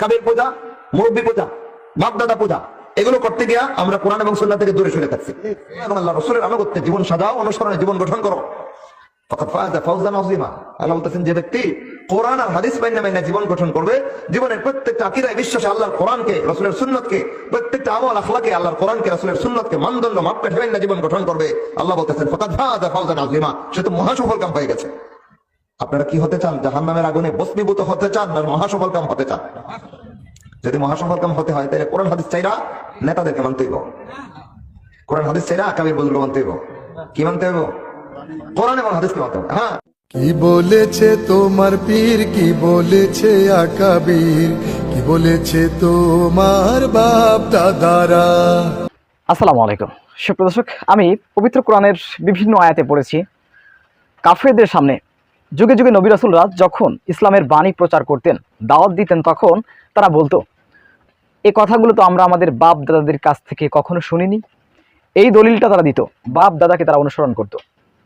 কাবির পূজা, মুরব্বী পূজা, বাপদাদা পূজা, এগুলো করতে গিয়া আমরা কোরআন এবং সুন্নাহ থেকে দূরে সরে থাকছি এবং আল্লাহ রসুলের আনুগত্যে জীবন সাজাও, অনুসরণে জীবন গঠন করো। যে ব্যক্তি কোরআন আর হাদিস জীবন গঠন করবে, জীবনের প্রত্যেকটা আকীদায় বিশ্বাসে আল্লাহর কোরআনকে, রাসূলের সুন্নাতকে প্রত্যেকটা আমল আখলাকে আল্লাহর কোরআনকে, রাসূলের সুন্নাতকে মানদণ্ড মাপকাঠি জীবন গঠন করবে। আল্লাহ বলতেছেন, ফাকাদ ফাযা ফাওজান আযীমা। সে তো মহাসফল কাম হয়ে গেছে। আপনারা কি হতে চান? জাহান্নামের আগুনে ভস্মীভূত হতে চান না মহাসফল কাম হতে চান? যদি মহাসফল কাম হতে হয় তাহলে কোরআন হাদিস চাইরা নেতাদেরকে মানতে হইব। কোরআন হাদিস চাইরা আকাবির বুজুর্গ মানতে হইব। কি মানতে হইব? কোরআন এবং হাদিসকে মানতে হবে হ্যাঁ। কি বলেছে তোমার পীর? কি বলেছে আকাবির কি বলেছে তোমার বাপ দাদারা? আসসালামু আলাইকুম। সুপ্রদর্শক আমি পবিত্র কোরআনের বিভিন্ন আয়াতে পড়েছি। কাফেরদের সামনে যুগে যুগে নবী রাসুলরা যখন ইসলামের বাণী প্রচার করতেন, দাওয়াত দিতেন, তখন তারা বলতো এই কথাগুলো তো আমরা আমাদের বাপ দাদাদের কাছ থেকে কখনো শুনিনি। এই দলিলটা তারা দিত বাপ দাদাকে তারা অনুসরণ করত।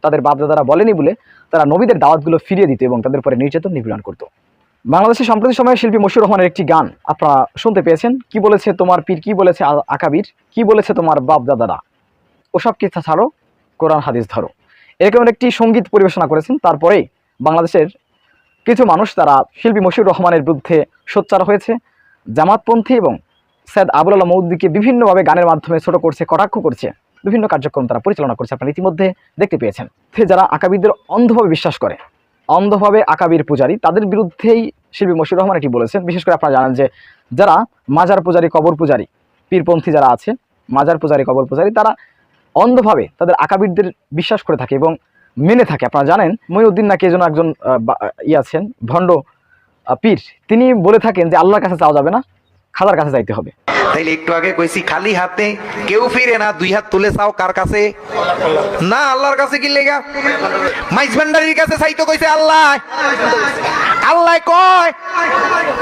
তাদের বাপ দাদারা বলেনি বলে তারা নবীদের দাওয়াতগুলো ফিরিয়ে দিত এবং তাদের পরে নির্যাতন নিপীড়ন করতো। বাংলাদেশের সম্প্রতি সময়ে শিল্পী মশিউর রহমানের একটি গান আপনারা শুনতে পেয়েছেন, কি বলেছে তোমার পীর, কি বলেছে আকাবির, কি বলেছে তোমার বাপ দাদারা ওসব কিচ্ছা ছাড়ো, কোরআন, হাদিস ধরো। এরকম একটি সংগীত পরিবেশনা করেছেন তারপরে বাংলাদেশের কিছু মানুষ তারা শিল্পী মশিউর রহমানের বিরুদ্ধে সোচ্চার হয়েছে। জামাতপন্থী এবং সৈয়দ আবুল আল্লাহ মৌদ্দিকে বিভিন্নভাবে গানের মাধ্যমে ছোট করছে, কটাক্ষ করছে, বিভিন্ন কার্যক্রম তারা পরিচালনা করছে আপনারা ইতিমধ্যে দেখতে পেয়েছেন। সে যারা আকাবিরদের অন্ধভাবে বিশ্বাস করে, অন্ধভাবে আকাবির পূজারী, তাদের বিরুদ্ধেই শিল্পী মশিউর রহমান এটি বলেছেন। বিশেষ করে আপনারা জানেন যে যারা মাজার পূজারী, কবর পূজারী, পীরপন্থী যারা আছে, মাজার পূজারী, কবর পূজারী, তারা অন্ধভাবে তাদের আকাবিরদের বিশ্বাস করে থাকে এবং মেনে থাকে। আপনারা জানেন মহিউদ্দিন নাকি এজন্য একজন ই আছেন ভণ্ড পীর। তিনি বলে থাকেন যে আল্লাহর কাছে যাওয়া যাবে না খাদার কাছে যাইতে হবে। তাইলে একটু আগে কইছি খালি হাতে কেউ ফিরে না দুই হাত তুলে চাও কার কাছে? না আল্লাহর কাছে কি লেগা? মাইজ ভান্ডারির কাছে চাইতো কইছে আল্লাহ। আল্লাহ কয়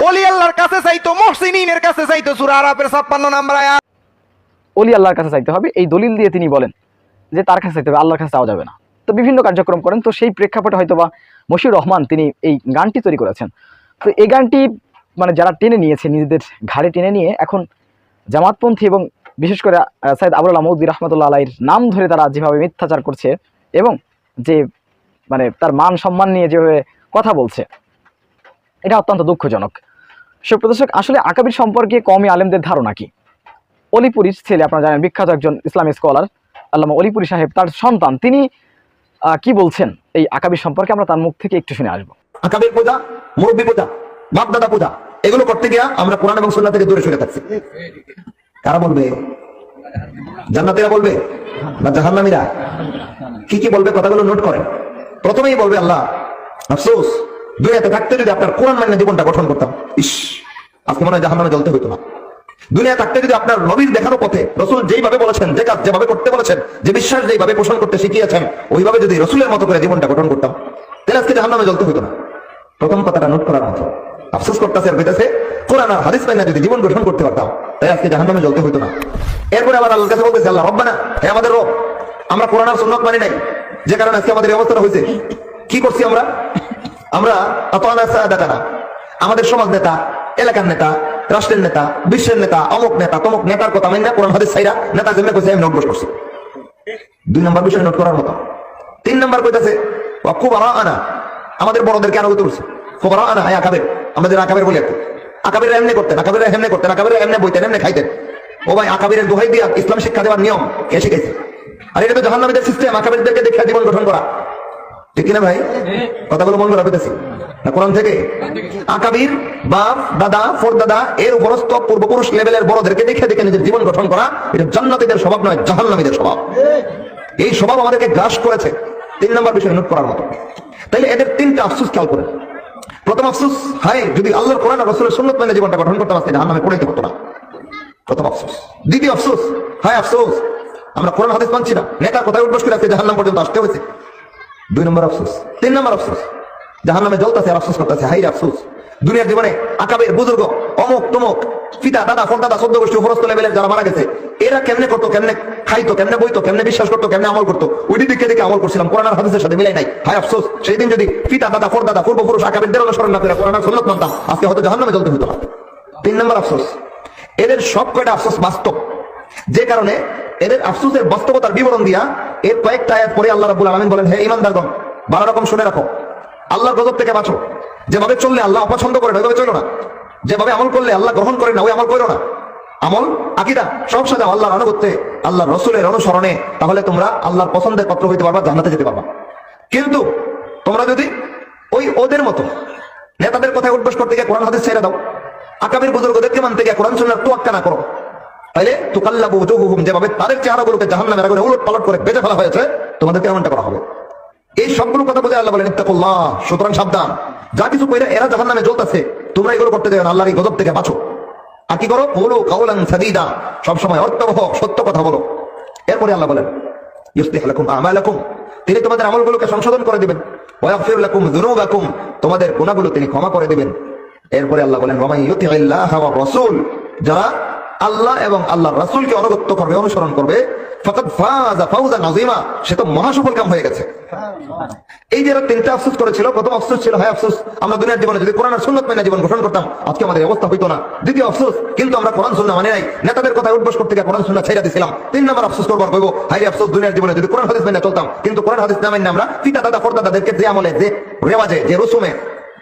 অলি আল্লাহর কাছে চাইতো মহসিনের কাছে চাইতো সুরা আরাপের ছাপ্পান্ন নাম্বার আয়াত। অলি আল্লাহর কাছে চাইতে হবে এই দলিল দিয়ে তিনি বলেন যে তার কাছে চাইতে হবে আল্লাহর কাছে যাওয়া যাবে না। তো বিভিন্ন কার্যক্রম করেন, তো সেই প্রেক্ষাপটে হয়তো বা মশিউর রহমান তিনি এই গানটি তৈরি করেছেন। তো এই গানটি মানে যারা টেনে নিয়েছে, নিজেদের ঘাড়ে টেনে নিয়ে, এখন জামাতপন্থী এবং বিশেষ করে সাইদ আবুল্লাহ মৌদি রহমতুল্লাহ আলাইর নাম ধরে তারা যেভাবে মিথ্যাচার করছে এবং যে মানে তার মান সম্মান নিয়ে যেভাবে কথা বলছে, এটা অত্যন্ত দুঃখজনক। সুপ্রদর্শক আসলে আকাবির সম্পর্কে কমই আলেমদের ধারণা কি? অলিপুরীর ছেলে, আপনারা জানেন, বিখ্যাত একজন ইসলামী স্কলার, আল্লামা অলিপুরি সাহেব, তার সন্তান। তিনি কি বলছেন? এই আকাবির সম্পর্কে আমরা তার মুখ থেকে একটু শুনে আসব। আকাবির পূজা, মুরব্বী পূজা, বাপদাদা পূজা, এগুলো করতে গিয়া আমরা কোরআন এবং সুন্নাহ থেকে দূরে সরে থাকছি। কারা বলবে? জান্নাতীরা বলবে? না জাহান্নামীরা? কি কি বলবে? কথাগুলো নোট করেন। প্রথমেই বলবে আল্লাহ, আফসোস, দুনিয়াতে থাকতে যদি আপনার কোরআন মান্য জীবনটা গঠন করতাম, ইস, আজকে মনে হয় জাহান্নামে জ্বলতে হইতো না। দুনিয়া থাকতে যদি আপনার নবীর দেখানো পথে রসুল যেইভাবে বলেছেন যে কাজ যেভাবে করতে বলেছেন, যে বিশ্বাস যেইভাবে পোষণ করতে শিখিয়েছেন, ওইভাবে যদি রসুলের মতো করে জীবনটা গঠন করতাম, তাহলে আজকে জাহান্নামে জ্বলতে হইতো না। প্রথম কথাটা নোট করার মতো। আফসোস করতেছে আর কইতাছে, কোরআন আর হাদিস যদি জীবন গঠন করতে পারতাম তাই আজকে জাহান্নামে জ্বলতে হইতো না। এরপরে আবার কাছে বলতেছে, আল্লাহ, রব্বানা, হে আমাদের রব, আমরা কোরআন আর সুন্নাত মানি নাই। যে কারণে আজকে আমাদের অবস্থাটা হয়েছে। কি করছি আমরা? আমরা আমাদের সমাজ নেতা, এলাকার নেতা রাষ্ট্রের নেতা, বিশ্বের নেতা, অমুক নেতা, তমুক নেতার কথা মাইনা কোরআন হাদিস সাইরা নেতা যেমনি কইছে, আমি নোট বস করছি। দুই নম্বর বিষয় নোট করার মতো। তিন নম্বর কইতাছে খুব আনা আমাদের বড়দেরকে আনুগত খুব আনা আয় আকাবের, আমাদের আকাবের বলি আকাবের এমনি করতেন আকাবের এমনি করতেন আকাবের এমনি বইতেন, এমনি খাইতেন। ও ভাই, আকাবিরের দোহাই দিয়া ইসলাম শিক্ষা দেওয়ার নিয়ম কে শিখেছে আর এটা তো জাহান্নামীদের সিস্টেম আকাবিরদেরকে দেখে জীবন গঠন করা। ঠিক কিনা ভাই? কথাগুলো মন করা পেতেছি না কোরআন থেকে? আকাবির বাপ দাদা ফোর দাদা এর উপরস্থ পূর্বপুরুষ লেভেলের বড়দেরকে দেখে দেখে নিজের জীবন গঠন করা এটা জান্নাতীদের স্বভাব নয় জাহান্নামীদের স্বভাব। এই স্বভাব আমাদেরকে গ্রাস করেছে তিন নম্বর বিষয় নোট করার মতো। তাইলে এদের তিনটা আফসুস খেয়াল করেন। প্রথম আফসুস হায় যদি আল্লাহর কোরআন রসুলের সুন্নত মেনে জীবনটা গঠন করতে পারছি জাহান্নামে পড়াইতে হতো না। প্রথম আফসোস। দ্বিতীয় আফসোস হায় আফসোস আমরা কোরআন হাদিস মানছি না। নেতার কথায় উদ্বোস করে আজকে জাহান্নাম পর্যন্ত আসতে হয়েছে? দুই নম্বর আফসোস। তিন নম্বর আফসোস। জাহান নামে জ্বলতেছে আর আফসোস করতেছে। হাই আফসোস। দুনিয়ার জীবনে আকাবের বুজুর্গ, অমুক তমুক, পিতা, দাদা ফোর দাদা, সদ্য গোষ্ঠী, উপরস্থ লেভেলের যারা মারা গেছে, এরা কেমনে করতো, কেমনে খাইতো, কেমনে বইতো, কেমনে বিশ্বাস করতো, কেমনে আমল করতো? ওই দিকে দিকে আমল করছিলাম। কোরআনার হাদিসের সাথে মিলাই নাই। হাই আফসোস সেই দিন যদি পিতা, দাদা ফোর দাদা, পূর্বপুরুষ আকাবেরদের অনুসরণ না করে কোরআন আর সুন্নত মানতাম। আজকে হয়তো জাহান নামে জ্বলতে হতো না। নম্বর আফসোস। এদের সব কয়টা আফসোস বাস্তব। যে কারণে এদের আফসুসের বাস্তবতার বিবরণ দিয়া এর কয়েকটা আয়াত পরে আল্লাহ রাব্বুল আলামিন বলেন, হে ইমানদারগণ বারো রকম শুনে রাখো। আল্লাহর গজব থেকে বাঁচো। যেভাবে চললে আল্লাহ অপছন্দ করে না, ওইভাবে চলো না। যেভাবে আমল করলে আল্লাহ গ্রহণ করে না, ওই আমল করো না। আমল, আকিদা, সব সাজা আল্লাহর আনুগত্যে আল্লাহ রসুলের অনুসরণে, তাহলে তোমরা আল্লাহর পছন্দের পাত্র হইতে পারবা, জান্নাতে যেতে পারবা। কিন্তু তোমরা যদি ওই ওদের মতো নেতাদের কথায় উদ্বাস করতে গিয়ে কোরআন হাদিস ছেড়ে দাও আকাবির বুজুর্গদেরকে মানতে গিয়ে কোরআন সুন্নার তোয়াক্কা না করো তাইলে তুকাল্লাবু উজুহুহুম, যেভাবে তাদের চেহারাগুলোকে জাহান্নামের আগুনে উলট পালট করে বেঁচে ফেলা হয়েছে, তোমাদেরকে এমনটা করা হবে। এই সবগুলো কথা বুঝে আল্লাহ বলেন, ইত্তাকুল্লাহ, সুতরাং সাবধান। যা কিছু কইরা এরা জাহান্নামে জ্বলতেছে, তোমরা এগুলো করতে যাবে না, আল্লাহর এই গজব থেকে বাঁচো। আর কি করো? বলো কাউলান সাদিদা, সবসময় অর্থবহ, সত্য কথা বলো। এরপরে আল্লাহ বলেন, ইউসলিহ লাকুম আমালাকুম। তিনি তোমাদের আমলগুলোকে সংশোধন করে দিবেন। ওয়াগফির লাকুম যুনুবাকুম। তোমাদের গুনাহগুলো তিনি ক্ষমা করে দিবেন। এরপরে আল্লাহ বলেন ওয়া মান ইউতিইল্লাহ ওয়া রাসূল। যারা আল্লাহ এবং আল্লাহর রাসূলকে অনুগত করবে, অনুসরণ করবে। সে তো মহাসফল কাম হয়ে গেছে। এই যে তিনটা আফসোস করেছিল, প্রথম আফসোস ছিল, হয় আফসোস, আমরা দুনিয়ার জীবনে যদি কোরআন সুন্নত মেনে জীবন গঠন করতাম, আজকে আমাদের অবস্থা হইতো না। দ্বিতীয় আফসোস, কিন্তু আমরা কোরআন সুন্না মানে নাই। নেতাদের কথা উদ্বোস করতে গিয়ে কোরআন সুন্না ছেড়ে দিছিলাম। তিন নম্বর আফসোস করবার কইব হাই আফসোস, দুনিয়ার জীবনে যদি কোরআন হাদিস মেনে চলতাম, কিন্তু কোরআন হাদিস না মেনে আমরা পিতা, দাদা পর্দাদাদেরকে যে আমলে, যে রেওয়াজে, যে রসুমে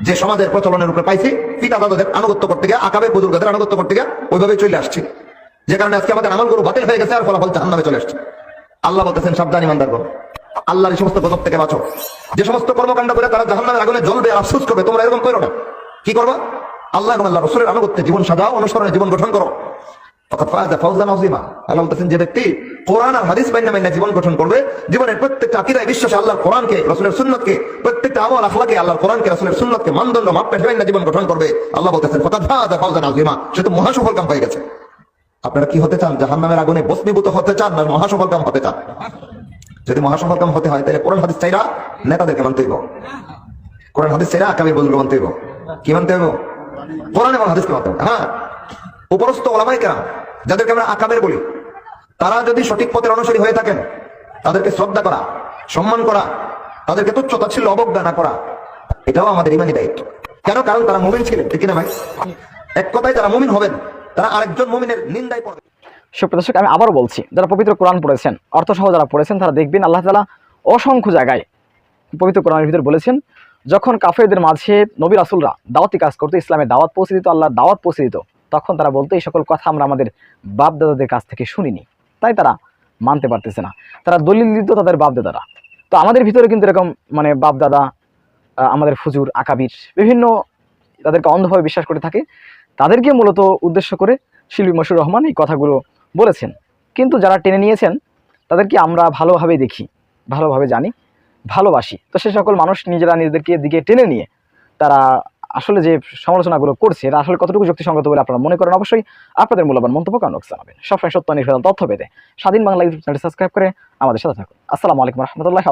যে সমাজের প্রচলনের উপরে পাইছি পিতা দাদাদের আনুগত্য করতে গিয়ে আকাবের বুজুর্গদের আনুগত্য করতে গিয়ে, ওইভাবে চলে আসছে। যে কারণে আজকে আমাদের আমলগুলো বাতিল হয়ে গেছে আর ফলাফল জাহান্নামে চলে আসছে। আল্লাহ বলতেছেন, সাবধান গর আল্লাহর এই সমস্ত গজব থেকে বাঁচো। যে সমস্ত কর্মকাণ্ড করে তারা জাহান্নামের আগুনে জ্বলবে, আফসোস করবে, তোমরা এরকম করো না। কি করবা? আল্লাহ এবং আল্লাহ রসুলের আনুগত্যে জীবন সাজাও, অনুসরণে জীবন গঠন করো অর্থাৎ ফায়দা ফাউজান আযীমা আপনারা কি হতে চান? জাহান্নামের আগুনে ভস্মীভূত হতে চান না মহাসফল কাম হতে চান? যদি মহাসফল কাম হতে হয়, তাহলে কোরআন হাদিস চাইরা নেতাদেরকে মানতে হইব। কোরআন হাদিস চাইরা আকাবির বুজুর্গ মানতে হইব। কি মানতে হইব? কোরআন এবং হাদিসকে মানতে হ্যাঁ। উপরস্থ ওলামাই কেরাম, যাদেরকে আমরা আকাবের বলি, তারা যদি সঠিক পথের অনুসারী হয়ে থাকেন, তাদেরকে শ্রদ্ধা করা, সম্মান করা, তাদেরকে তুচ্ছ তাচ্ছিল্য অবজ্ঞা না করা, এটাও আমাদের ইমানি দায়িত্ব। কেন? কারণ তারা মুমিন ছিলেন, ঠিক না ভাই? এক কথায় যারা মুমিন হবেন, তারা আরেকজন মুমিনের নিন্দায় পড়বে। সুপ্রদর্শক আমি আবারও বলছি, যারা পবিত্র কোরআন পড়েছেন, অর্থসহ যারা পড়েছেন, তারা দেখবেন আল্লাহ তালা অসংখ্য জায়গায় পবিত্র কোরআনের ভিতরে বলেছেন, যখন কাফেরদের মাঝে নবী রাসুলরা দাওয়াতি কাজ করতো, ইসলামের দাওয়াত পৌঁছে দিত, আল্লাহর দাওয়াত পৌঁছে দিত তখন তারা বলতো, এই সকল কথা আমরা আমাদের বাপ দাদাদের কাছ থেকে শুনিনি। তাই তারা মানতে পারতেছে না। তারা দলিল দিত তাদের বাপ দাদারা তো আমাদের ভিতরে কিন্তু এরকম মানে বাপ দাদা আমাদের ফুজুর আকাবির বিভিন্ন তাদেরকে অন্ধভাবে বিশ্বাস করে থাকে। তাদেরকে মূলত উদ্দেশ্য করে শিল্পী মশুর রহমান এই কথাগুলো বলেছেন। কিন্তু যারা টেনে নিয়েছেন, তাদেরকে আমরা ভালোভাবে দেখি, ভালোভাবে জানি, ভালোবাসি। তো সে সকল মানুষ নিজেরা নিজেদেরকে দিকে টেনে নিয়ে তারা আসলে যে সমালোচনাগুলো করছে, এটা আসলে কতটুকু যুক্তিসঙ্গত বলে আপনারা মনে করেন, অবশ্যই আপনাদের মূল্যবান মন্তব্য কারণ জানাবেন। সবসময় সত্য নির্ভেজাল তথ্য পেতে স্বাধীন বাংলা ইউটিউব চ্যানেল সাবস্ক্রাইব করে আমাদের সাথে থাকুন। আসসালামু আলাইকুম রহমতুল্লাহ